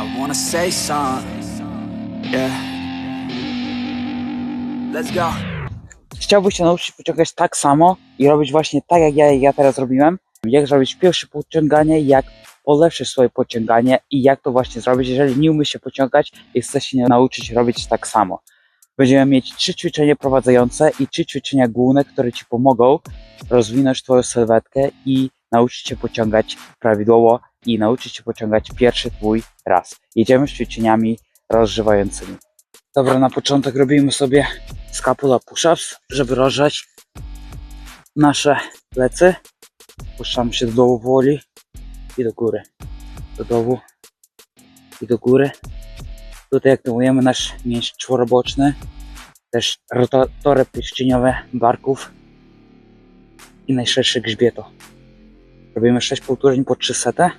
I wanna say something. Yeah. Let's go. Chciałbyś się nauczyć pociągać tak samo i robić właśnie tak, jak ja, ja teraz robiłem. Jak zrobić pierwsze pociąganie, jak polepszyć swoje pociąganie i jak to właśnie zrobić, jeżeli nie umiesz się pociągać i chcesz się nauczyć robić tak samo. Będziemy mieć trzy ćwiczenia prowadzające i trzy ćwiczenia główne, które Ci pomogą rozwinąć Twoją sylwetkę i nauczyć się pociągać prawidłowo i nauczyć się pociągać pierwszy Twój raz. Jedziemy z ćwiczeniami rozżywającymi. Dobra, na początek robimy sobie scapula push-ups, żeby rozgrzać nasze plecy. Puszczamy się do dołu powoli i do góry. Do dołu i do góry. Tutaj aktywujemy nasz mięsień czworoboczny, też rotatory pierścieniowe barków i najszerszy grzbietu. Robimy 6 powtórzeń po 3 sety.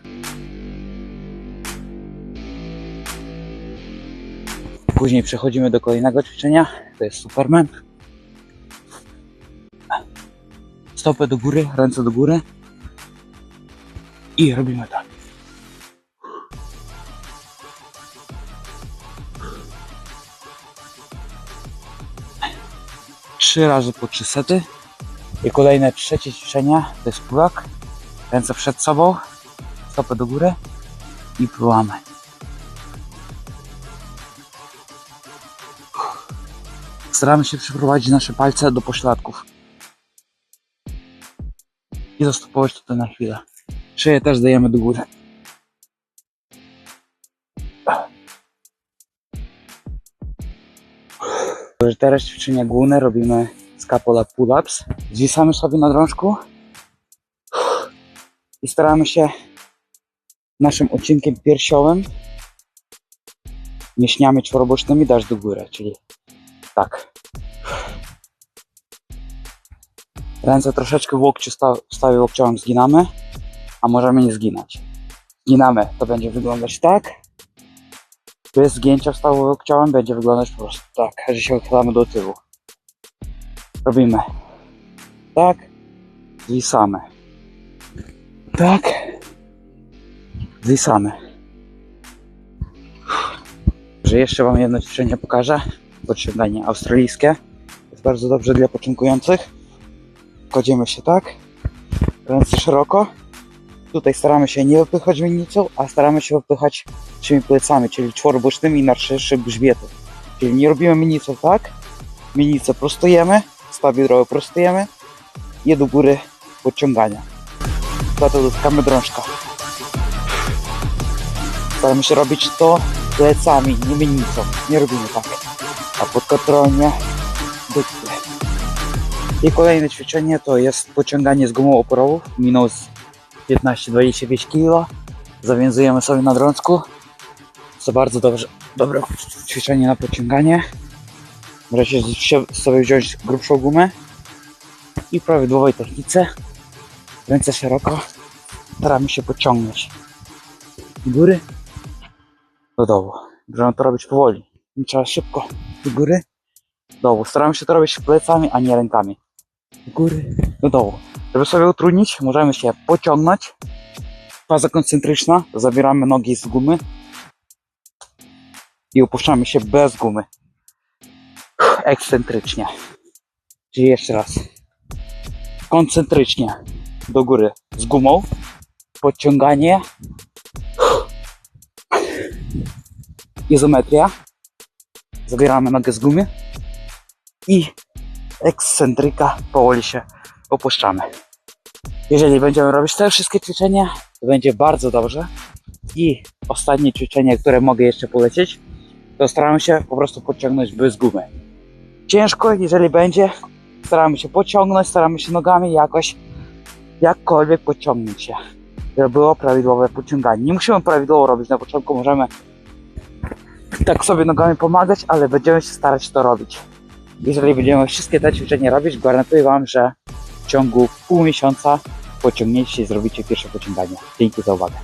Później przechodzimy do kolejnego ćwiczenia. To jest Superman. Stopy do góry, ręce do góry. I robimy tak. Trzy razy po trzy sety. I kolejne trzecie ćwiczenie to jest pułak. Ręce przed sobą, stopy do góry i płamy. Staramy się przyprowadzić nasze palce do pośladków. I zastopować tutaj na chwilę. Szyję też dajemy do góry. Teraz ćwiczenia główne robimy scapula pull-ups. Zwisamy sobie na drążku i staramy się naszym odcinkiem piersiowym mięśniami czworobocznymi dać do góry, czyli tak. Ręce troszeczkę w łokciu w stawie łokciowym zginamy, a możemy nie zginać. Zginamy, to będzie wyglądać tak. Bez zgięcia w stawie łokciowym będzie wyglądać po prostu tak, że się odchylamy do tyłu. Robimy tak, zwisamy. Tak, zwisamy. Że jeszcze Wam jedno ćwiczenie pokażę podciąganie australijskie. Jest bardzo dobrze dla początkujących. Kładziemy się tak, ręce szeroko. Tutaj staramy się nie wypychać winnicą, a staramy się wypychać tymi plecami, czyli czworobocznymi na szerszy grzbietu. Czyli nie robimy minicą tak, minicę prostujemy, staw biodrowy prostujemy i do góry podciągania. Potem dotykamy drążka. Staramy się robić to plecami, nie minicą. Nie robimy tak a podkontrolnie góry. I kolejne ćwiczenie to jest pociąganie z gumą oporową minus 15-25 kg. Zawiązujemy sobie na drążku. To bardzo dobrze, dobre ćwiczenie na pociąganie. Możecie sobie wziąć grubszą gumę i prawidłowej technice ręce szeroko staramy się pociągnąć do góry do dołu. Możemy to robić powoli. Nie trzeba szybko do góry, do dołu. Staramy się to robić plecami, a nie rękami. Do góry, do dołu. Żeby sobie utrudnić, możemy się pociągnąć. Faza koncentryczna. Zabieramy nogi z gumy i opuszczamy się bez gumy. Ekscentrycznie. Czyli jeszcze raz. Koncentrycznie do góry z gumą. Podciąganie. Izometria. Zabieramy nogę z gumy i ekscentryka powoli się opuszczamy. Jeżeli będziemy robić te wszystkie ćwiczenia, to będzie bardzo dobrze. I ostatnie ćwiczenie, które mogę jeszcze polecieć, to staramy się po prostu podciągnąć bez gumy. Ciężko, jeżeli będzie, staramy się pociągnąć, staramy się nogami jakoś, jakkolwiek pociągnąć się, żeby było prawidłowe pociąganie. Nie musimy prawidłowo robić na początku, możemy tak sobie nogami pomagać, ale będziemy się starać to robić. Jeżeli będziemy wszystkie te ćwiczenia robić, gwarantuję Wam, że w ciągu pół miesiąca pociągniecie się i zrobicie pierwsze pociąganie. Dzięki za uwagę.